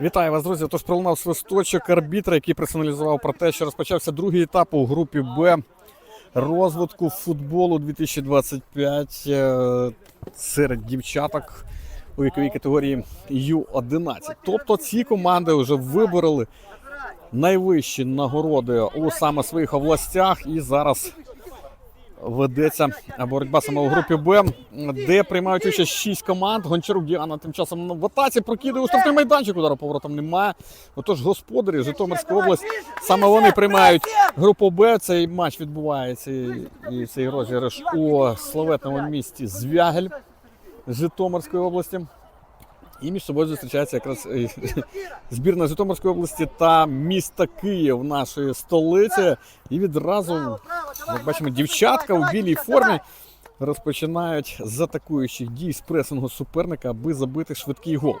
Вітаю вас, друзі. Тож пролунав свисточок арбітра, який персоналізував про те, що розпочався другий етап у групі Б розвитку футболу 2025 е, серед дівчаток у віковій категорії Ю-11. Тобто ці команди вже вибороли найвищі нагороди у саме своїх областях і зараз ведеться боротьба саме у групі Б, де приймають участь шість команд. Гончарук Діана тим часом в атаці прокидує у штрафний майданчик. Удару поворотом немає. Отож, господарі Житомирська область саме вони приймають групу Б. Цей матч відбувається і- і цей розіграш у славетному місті Звягель Житомирської області. І між собою зустрічається якраз е, збірна Житомирської області та міста Київ нашої столиці. І відразу, як бачимо, дівчатка у білій формі розпочинають з атакуючих дій з пресингу суперника, аби забити швидкий гол.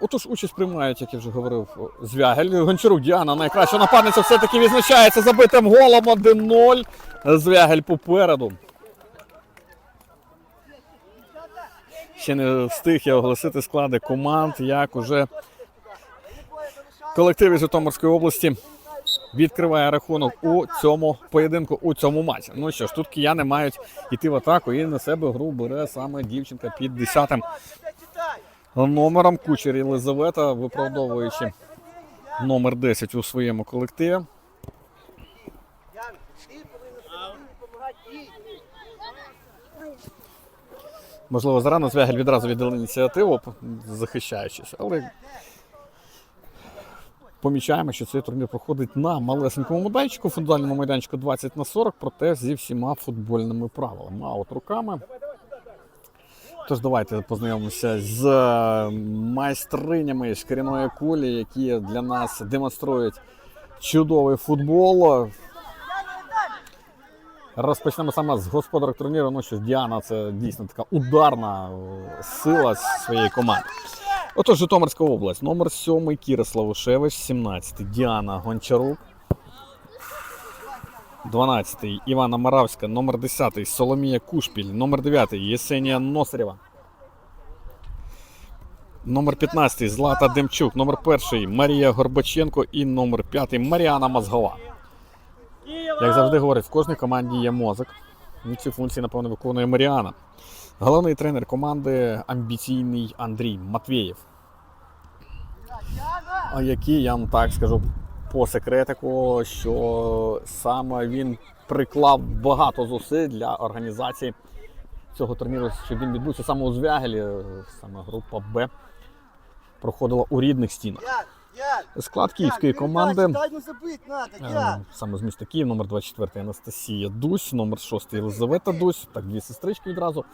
Отож, участь приймають, як я вже говорив, Звягель. Гончарук Діана, найкраща нападниця, все-таки відзначається забитим голом 1-0. Звягель попереду. Ще не встиг я оголосити склади команд, як уже колектив із Житомирської області відкриває рахунок у цьому поєдинку, у цьому матчі. Ну що ж, тут кияни мають йти в атаку і на себе гру бере саме дівчинка під 10 номером Кучер Єлизавета, виправдовуючи номер 10 у своєму колективі. Можливо, зарано Звягель відразу віддали ініціативу, захищаючись, але помічаємо, що цей турнір проходить на малесенькому майданчику, футбольному майданчику 20 на 40, проте зі всіма футбольними правилами. Аут руками. Тож давайте познайомимося з е, майстринями шкіряної кулі, які для нас демонструють чудовий футбол. Розпочнемо саме з господарок турніру. Ну що Діана це дійсно така ударна е, сила своєї команди. Отож, Житомирська область, номер 7 Кіра Славушевич, 17 Діана Гончарук. 12 Івана Маравська, номер 10 Соломія Кушпіль, номер 9 Єсенія Носарєва. Номер 15 Злата Демчук, номер 1 Марія Горбаченко і номер 5 Маріана Мозгова. Як завжди говорять, в кожній команді є мозок. І ці функції, напевно, виконує Маріана. Головний тренер команди амбіційний Андрій Матвєєв. Який я вам так скажу по секретику, що саме він приклав багато зусиль для організації цього турніру, щоб він відбувся саме у Звягелі. Саме група Б проходила у рідних стінах. Склад київської команди. Е. Саме з міста Київ, номер 24 Анастасія Дусь, номер 6 Єлизавета Дусь, так, дві сестрички відразу.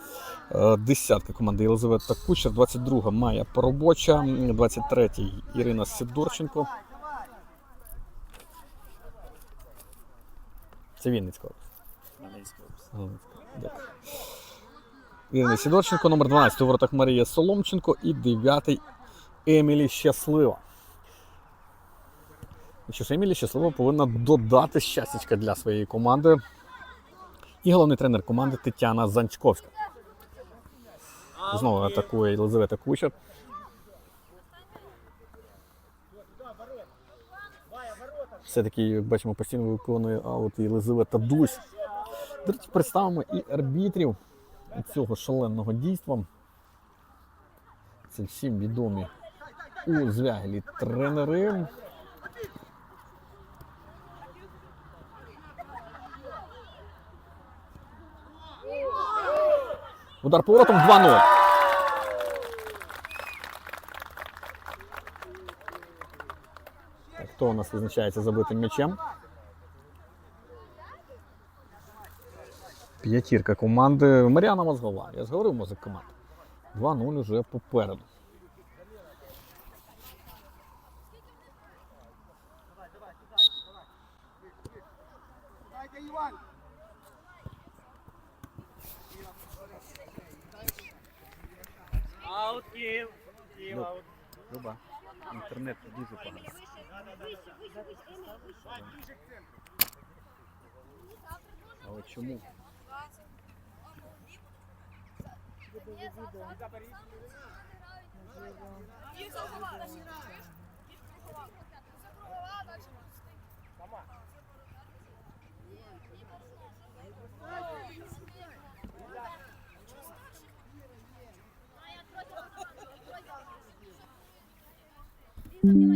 Е, Десятка команди Єлизавета Кучер, 22 Майя Поробоча, 23 Ірина Сидорченко. Це Вінницька область. Дякую. Ірина Сидорченко, номер 12 у воротах Марія Соломченко і 9 Емілі Щаслива. Ну Що Емілі щасливо повинна додати щастячка для своєї команди. І головний тренер команди Тетяна Занчковська. Знову атакує Єлизавета Кучер. Все-таки, як бачимо, постійно виконує аут Єлизавета Дусь. Представимо і арбітрів цього шаленого дійства. Це всім відомі у звягелі тренери. Удар поворотом 2-0. Так, Хто у нас визначається забитим м'ячем? П'ятірка команди Маріана Мозгова. Я ж говорив мозок команд. 2-0 уже попереду. Внимание, на мяч,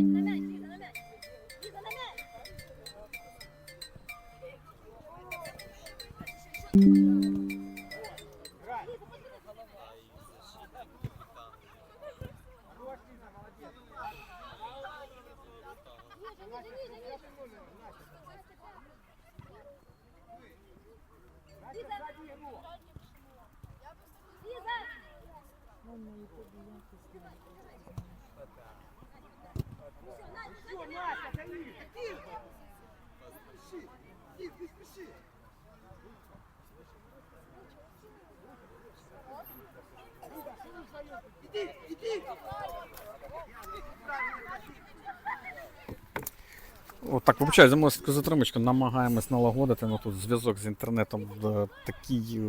От так, вибачаю, за мою затримочку намагаємось налагодити. Ну тут зв'язок з інтернетом е, такий е,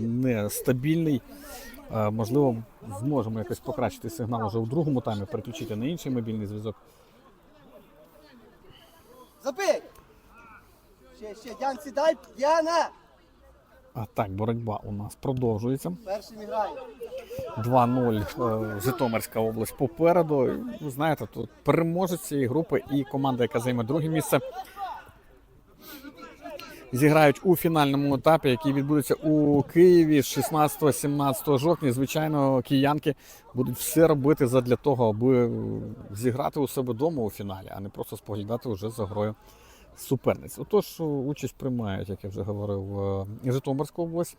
нестабільний. Е, Можливо, зможемо якось покращити сигнал вже у другому таймі, переключити на інший мобільний зв'язок. Забей. Ще, ще, Ян, сідай. Яна. А так, боротьба у нас продовжується. 2-0 е, Житомирська область попереду. Ви знаєте, тут переможець цієї групи і команда, яка займе друге місце. Зіграють у фінальному етапі, який відбудеться у Києві з 16-17 жовтня. Звичайно, киянки будуть все робити задля того, аби зіграти у себе вдома у фіналі, а не просто споглядати вже за грою суперниць. Отож, участь приймають, як я вже говорив, е, Житомирська область,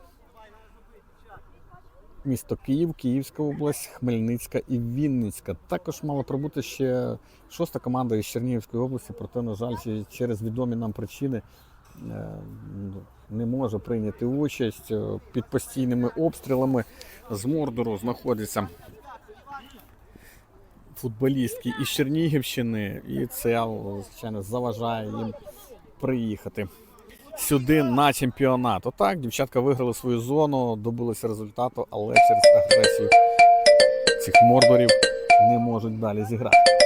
місто Київ, Київська область, Хмельницька і Вінницька. Також мала прибути ще шоста команда із Чернігівської області, проте, на жаль, через відомі нам причини е, ну, не може прийняти участь Е, під постійними обстрілами. З Мордору знаходяться футболістки із Чернігівщини, і це, звичайно, заважає їм приїхати сюди на чемпіонат. Отак, дівчатка виграли свою зону, добилися результату, але через агресію цих мордорів не можуть далі зіграти.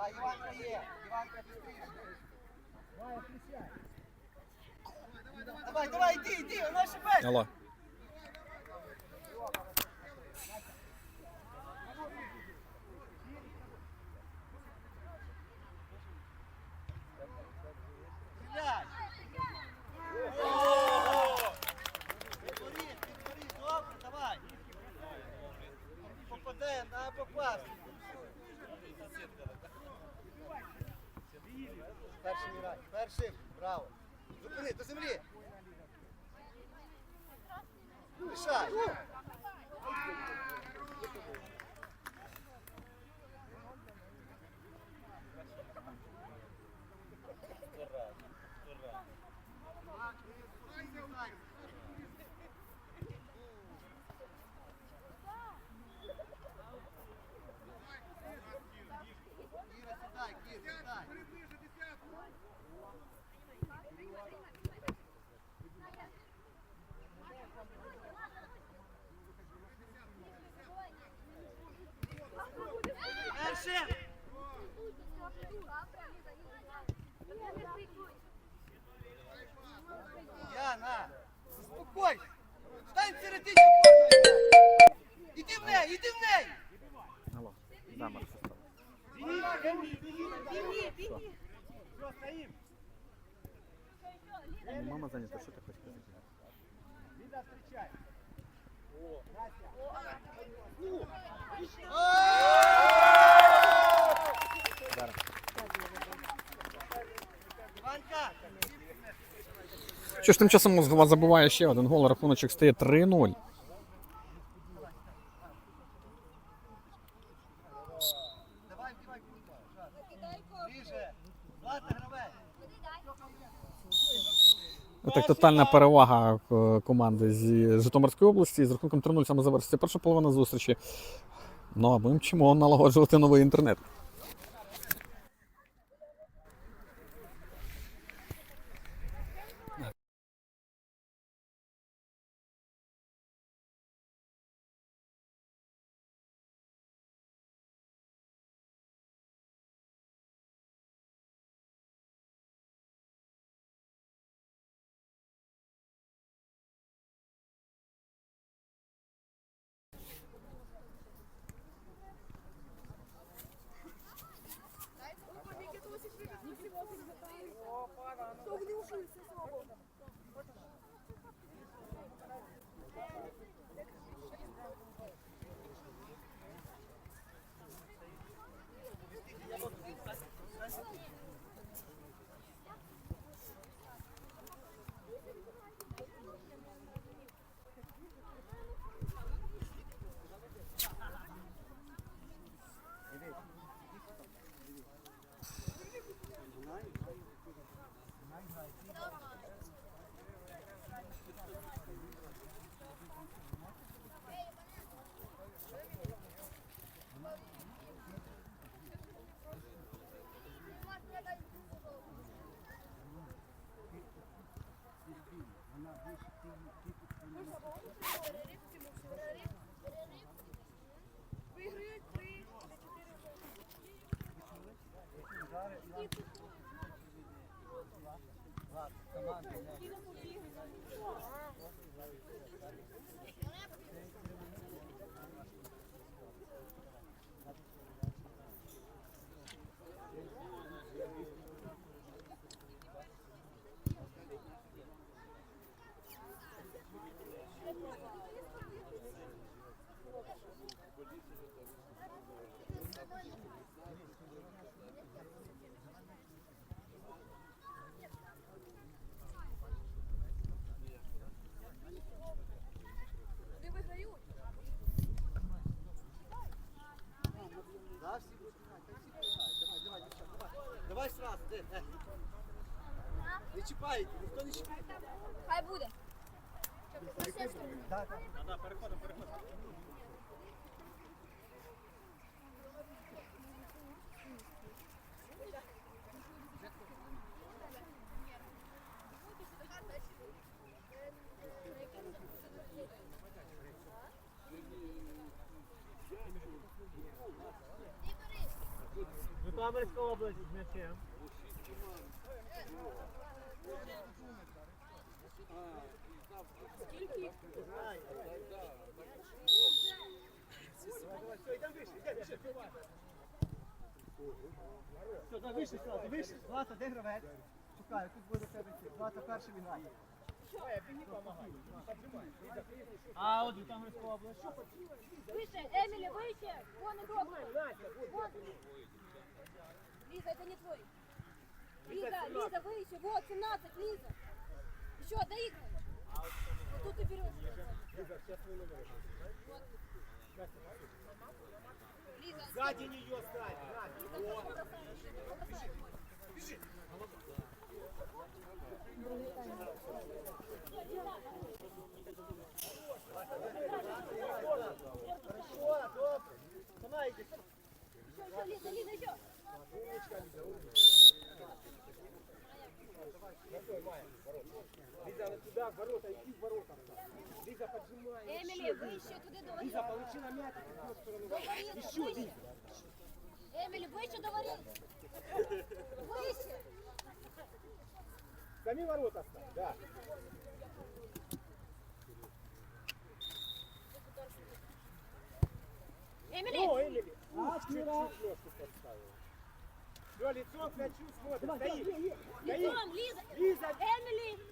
Да, Іванка є. Іванка, быстріше. Давай, давай, іди, іди, вона ще без. Грай, браво. Зупини, до землі. Мішай. Кіра, сідай, Кіра, сідай. Першим. Яна, заспокойся. Стань в середині опорної. Іди в неї, іди в неї. Алло. Замер. Все, стоим. Мама зайнята, що ти хочеш сказати? Лиза, встречай. Зараз. Іванка, Що ж тим часом Москва забуває ще один гол, рахуночок стає 3-0. давай, вдівай куртку. Ближе. Злата, гравець. Так, тотальна перевага е, команди з Житомирської області з рахунком 3-0 саме завершиться перша половина зустрічі. Ну а ми вчимо налагоджувати новий інтернет. Не чіпайте, ніхто не чіпає. Хай буде. Да, да. Житомирська область з м'ячем. Все, да, вище сразу, вище. Злата, де гравець? Шукаю, тут буде тебе йти. Злата перший він грає. Аут, Житомирська область. Выше, Эмили, выше. Вон игрок. Вот. Лиза, это не твой. Лиза, Лиза, вы еще. Вот, 17, Лиза. Еще, доигрывай. Вот тут ты берешь. Лиза, сейчас вы номер. Вот. Лиза, Сзади нее ставь. Лиза, Бежи. Бежи. Хорошо, добрый. Смотрите. Еще, еще, Лиза, Лиза, еще. Умничка, Лиза, умничка. В ворота, иди в ворота. Лиза, поджимай. Эмили, выше, туда до Лиза, получила мяч, в другую сторону. Еще. Лиза. Эмили, выше до ворот. Выше. Сами ворота ставь, да. Эмили, О, Эмили. Чуть-чуть ножку подставила. Все, лицом к мячу смотрит. Стоит. Стоит. лицом, Лиза. Лиза. Эмили.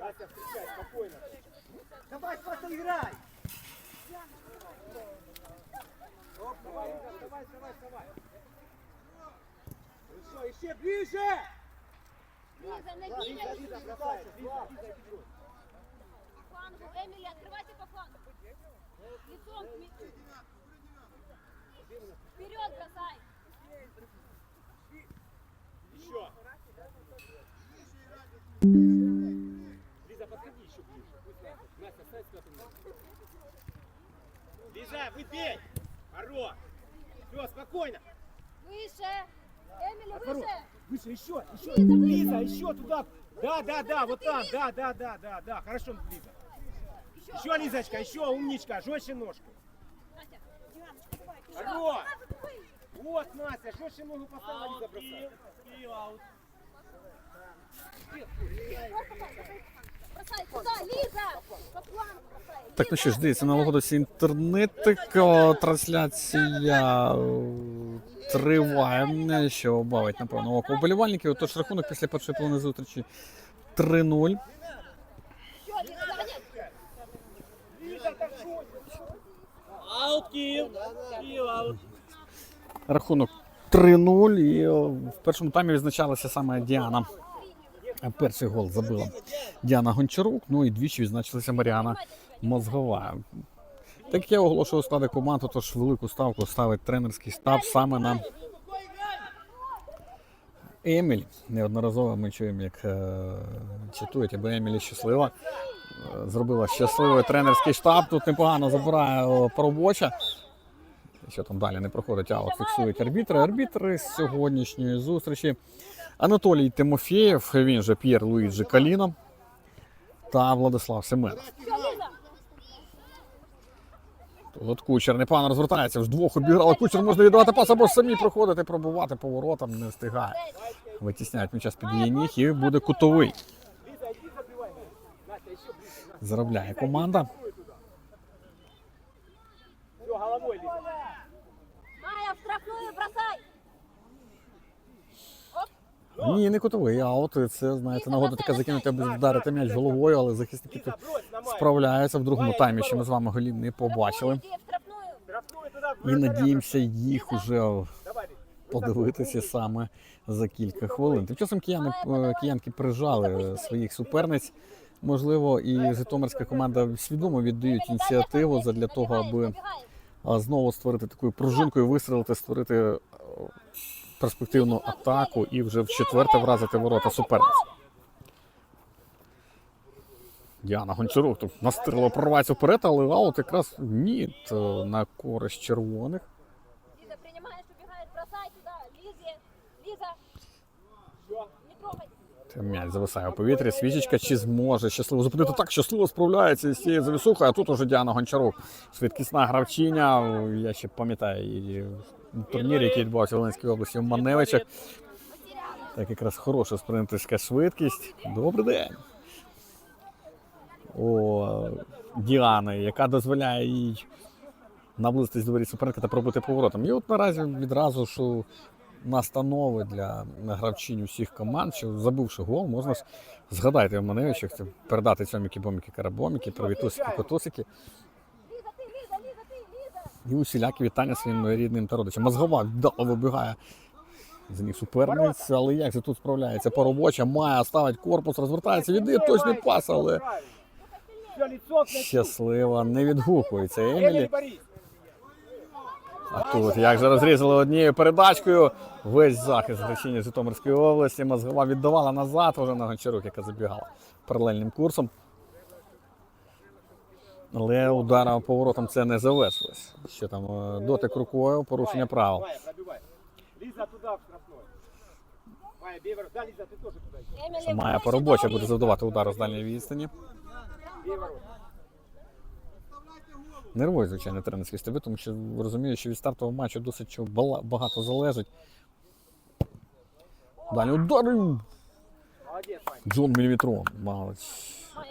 Настя. Встречай, спокойно. Давай, просто играй. Оп, давай, Лиза, давай, давай, давай. Еще, еще ближе. Лиза, на Лиза, Лиза. Лиза, бросай. Лиза, Лиза, бегут. По флангу. Эмили, открывайся по флангу. Лицом к мячу. Вперед бросай. Еще. Лиза, подходи еще ближе. Пусть Настя. Настя, ставь сюда ты. Лиза, выбей! Хорош! Все, спокойно! Выше. Эмили, Отворот. выше. Выше, еще, еще! Лиза, выше. Лиза, еще туда! Да, да, да, вот там, да, да, да, да, да, хорошо, Лиза. Еще, Лизочка, еще, умничка, жестче ножку. Настя. Хорош! Вот, Настя, жестче ногу поставила, Лиза бросает. Бросай туда, Так, ну що ж, дивіться, налагодився інтернетик, трансляція е, триває, що бавить, напевно, око вболівальників. Тож рахунок після першої половини зустрічі 3-0. Еще, Лиза, загоняй. Лиза, так что? Аут Київ. Київ аут. Рахунок 3-0. І в першому таймі відзначалася саме Діана. А Перший гол забила Діана Гончарук. Ну і двічі відзначилася Маріана Мозгова. Так я оголошую склади команд, тож велику ставку ставить тренерський штаб саме на Еміль. Неодноразово ми чуємо, як е, читують, аби Емілі щаслива. Е, Зробила щасливий тренерський штаб. Тут непогано забирає Поробоча. Що там далі не проходить, аут фіксують арбітри. Арбітри з сьогоднішньої зустрічі. Анатолій Тимофєєв, він же П'єр Луїджі Каліно та Владислав Семенов. От кучер непогано розвертається, вдвох обіграли. Кучер можна віддавати пас або ж самі проходити, пробувати поворотом, не встигає. Витісняють м'яча з під її ніг і буде кутовий. Заробляє команда. Головой, Лиза. Майя, в штрафную бросай. Ні, не кутовий, а от це, знаєте, нагода така закинути, аби вдарити м'яч головою, але захисники тут справляються в другому таймі, що ми з вами голів не побачили. І надіємося їх уже подивитися саме за кілька хвилин. Тим часом кияни, е, киянки прижали своїх суперниць. Можливо, і житомирська команда свідомо віддають ініціативу задля того, аби знову створити таку пружинку і вистрелити, створити е, перспективну атаку і вже в четверте вразити ворота суперниць. Діана Гончарук тут настирливо прорвається вперед, але аут якраз ні е, на користь червоних. М'яч зависає у повітрі. Свічечка чи зможе щасливо зупинити так, щасливо справляється із цією завісухою, а тут уже Діана Гончарук. Швидкісна гравчиня. Я ще пам'ятаю її турнір, який відбувався в Волинській області в Маневичах. Так якраз хороша спринтерська швидкість. Добрий день. О, Діани, яка дозволяє їй наблизитись до воріт суперника та пробити поворотом. І от наразі відразу у настанови для гравчинь усіх команд, що забивши гол, можна ж згадайте в Маневичах, це передати цьоміки, боміки, карабоміки, привітусики, котусики Лиза, ты, Лиза, Лиза, ты, Лиза. і усілякі вітання своїм рідним та родичам. Мозгова вдало вибігає з них суперниць, але як же тут справляється поробоча, має ставить корпус, розвертається, віддає точний пас, але Все, лицо к мячу. щаслива не відгукується Эмили, Емілі. Борис. А тут як же розрізали однією передачкою весь захист гравчині Житомирської області. Мозгова віддавала назад вже на Гончарук, яка забігала паралельним курсом. Але ударом поворотом це не завершилось. Що там е, дотик рукою, порушення правил. Майя, пробивай. Лиза туда, в штрафной. Майя, бей ворот. Да, Лиза, ты тоже туда. иди. Эмили, Має выше, поробоча дави. буде завдавати удар з дальньої відстані. Нервує, звичайно, тренерські штаби, тому що розумію, що від стартового матчу досить багато залежить. Далі Майя. Джон Міліметрон. Мало,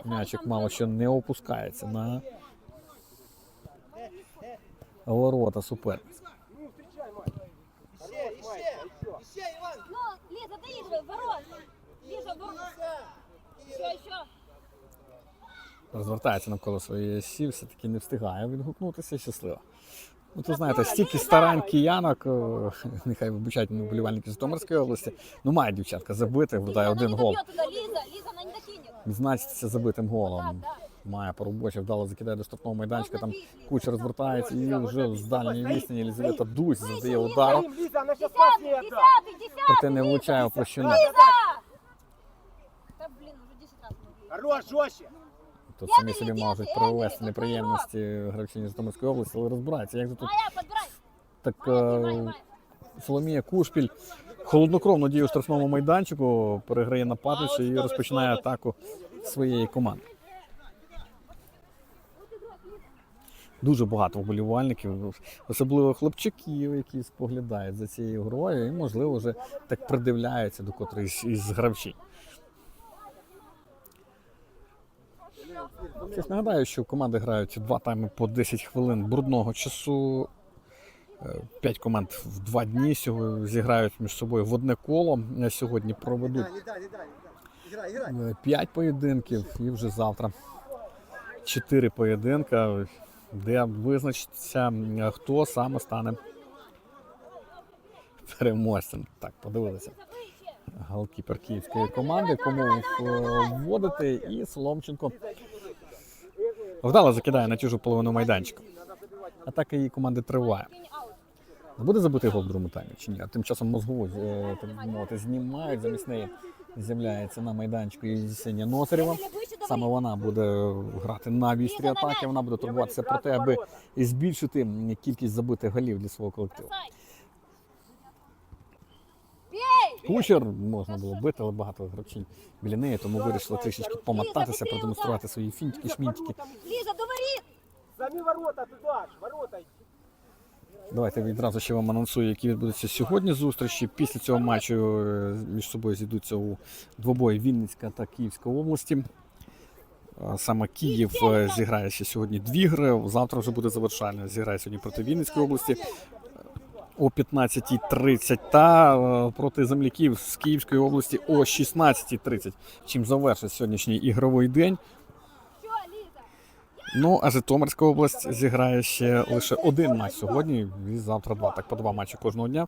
м'ячик мало що не опускається на ворота суперниць. Ну. Ну, Лиза, доигрывай, ворот. Лиза, ворот. Еще, еще Розвертається навколо своєї осі, все-таки не встигає відгукнутися щасливо. Ну, то знаєте, стільки старань киянок, о, нехай вибачають мене вболівальники Житомирської області. Ну, має дівчатка забити, вдає Лиза, один она гол. не добьет туда, Лиза, Лиза, она не докинет. Відзначитися забитим голом. Да, да. Має поробоче, вдало закидає до штрафного майданчика. Там куча розвертається і вже з дальньої відстані Єлізавета Дусь завдає удару. Стоим, Лиза, она сейчас пас не Десятый, отдаст. десятый, десятый. Проте не влучає в площину. Лиза! Да, блин, уже 10 раз мы Хорош, жестче. Тут самі собі можуть привести неприємності гравчині Житомирської області, але розбирається. Як же тут так е, Соломія Кушпіль холоднокровно діє у штрафному майданчику, переграє нападницю і розпочинає атаку своєї команди. Дуже багато вболівальників, особливо хлопчаків, які споглядають за цією грою, і, можливо, вже так придивляються до котрих із гравчів. Я нагадаю, що команди грають два тайми по 10 хвилин брудного часу. Е, П'ять команд в два дні зіграють між собою в одне коло. Е, Сьогодні проведуть е, п'ять поєдинків і вже завтра чотири поєдинка, де визначиться, хто саме стане переможцем. Так, подивилися. Голкіпер київської команди, кому вводити, і Соломченко вдало закидає на чужу половину майданчика. Атака її команди триває. Буде забитий гол в другому таймі чи ні? А тим часом мозгову е, мовити, знімають, замість неї з'являється на майданчику Єсенія Носарєва. Саме вона буде грати на вістрі атаки. Вона буде турбуватися про те, аби збільшити кількість забитих голів для свого колективу. Кучер можна було бити, але багато гравців біля неї, тому вирішили трішечки помотатися, продемонструвати свої фінтики, шмінтики. Ліза, до воріт! Самі ворота туда ж, ворота. Давайте відразу ще вам анонсую, які відбудуться сьогодні зустрічі. Після цього матчу е, між собою зійдуться у двобої Вінницька та Київська області. Саме Київ е, зіграє ще сьогодні дві гри. Завтра вже буде завершальне. Зіграє сьогодні проти Вінницької області о 15.30 та е, проти земляків з Київської області о 16.30. Чим завершить сьогоднішній ігровий день. Ну, а Житомирська область зіграє ще лише один матч сьогодні, і завтра два. Так по два матчі кожного дня.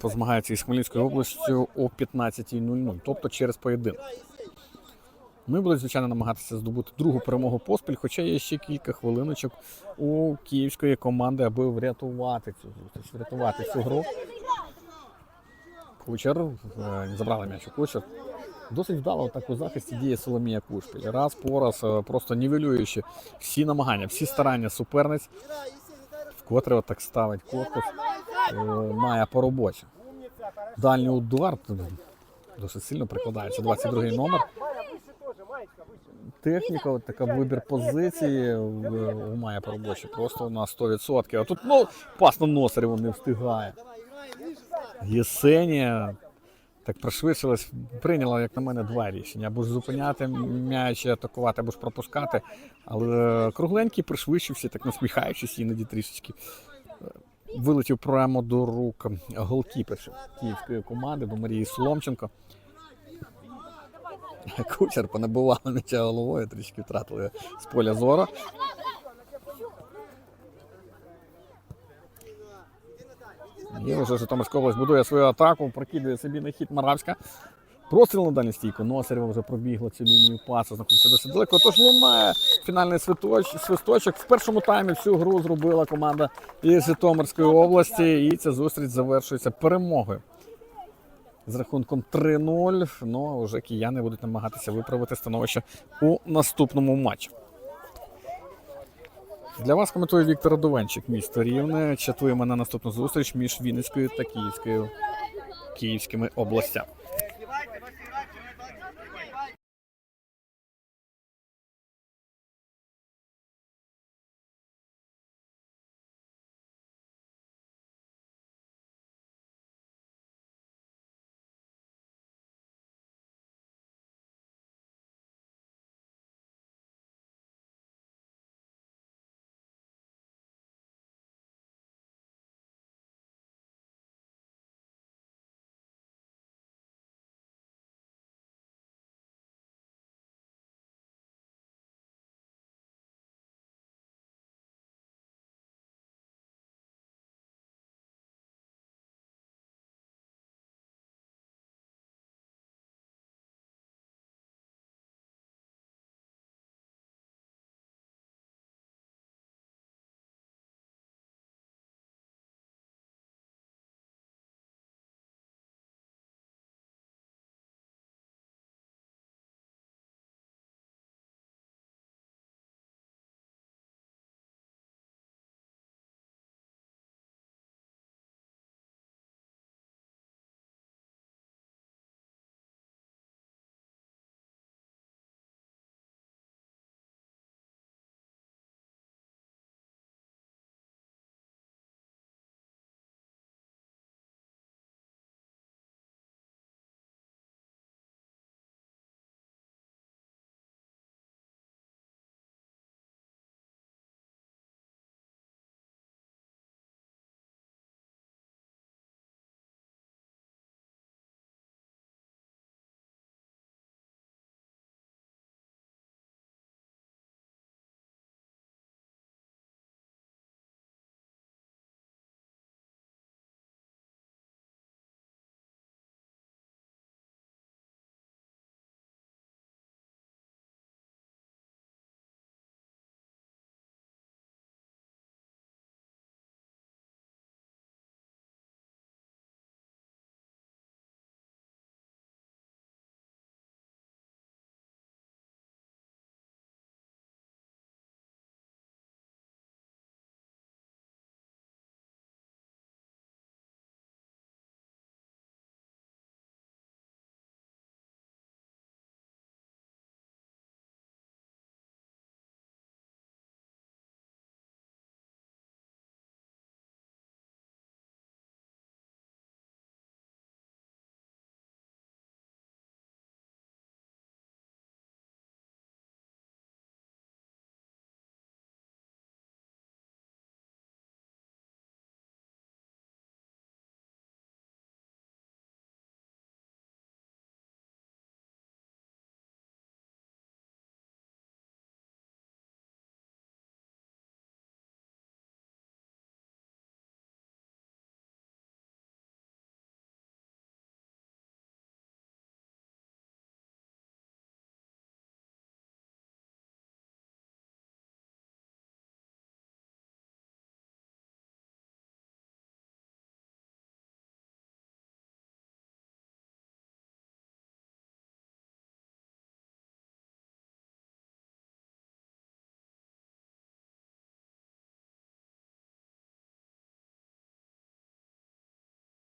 Позмагаються із Хмельницькою областю о 15.00, тобто через поєдинок. Ми будемо, звичайно, намагатися здобути другу перемогу поспіль, хоча є ще кілька хвилиночок у київської команди, аби врятувати цю зустріч, врятувати цю гру. Кучер е, забрали м'яч у кучер. Досить вдало так у захисті діє Соломія Кушпіль. Раз по раз, е, просто нівелюючи всі намагання, всі старання суперниць, вкотре отак ставить корпус, е, має по роботі. Дальній удар досить сильно прикладається. 22-й номер. Техніка, от така вибір позиції у Мая по робочі просто на 100%. А тут ну, пас на Носарєву не встигає. Єсенія так пришвидшилась, прийняла, як на мене, два рішення: або ж зупиняти м'яч, атакувати, або ж пропускати. Але кругленький пришвидшився, так насміхаючись іноді трішечки. е, Вилетів прямо до рук голкіперші київської команди, до Марії Соломченко. Кучер понабивала м'яча головою, трішки втратили з поля зору. І вже Житомирська область будує свою атаку, прокидує собі на хід Маравська. Простріл на дальню стійку. Носарєва вже пробігла цю лінію пасу, знаходиться досить далеко. Тож лунає фінальний свисточ, свисточок. В першому таймі всю гру зробила команда із Житомирської області. І ця зустріч завершується перемогою. З рахунком 3-0. Ну вже кияни будуть намагатися виправити становище у наступному матчі. Для вас коментує Віктор Довенчик, місто Рівне. Чатуємо на наступну зустріч між Вінницькою та Київською Київськими областями.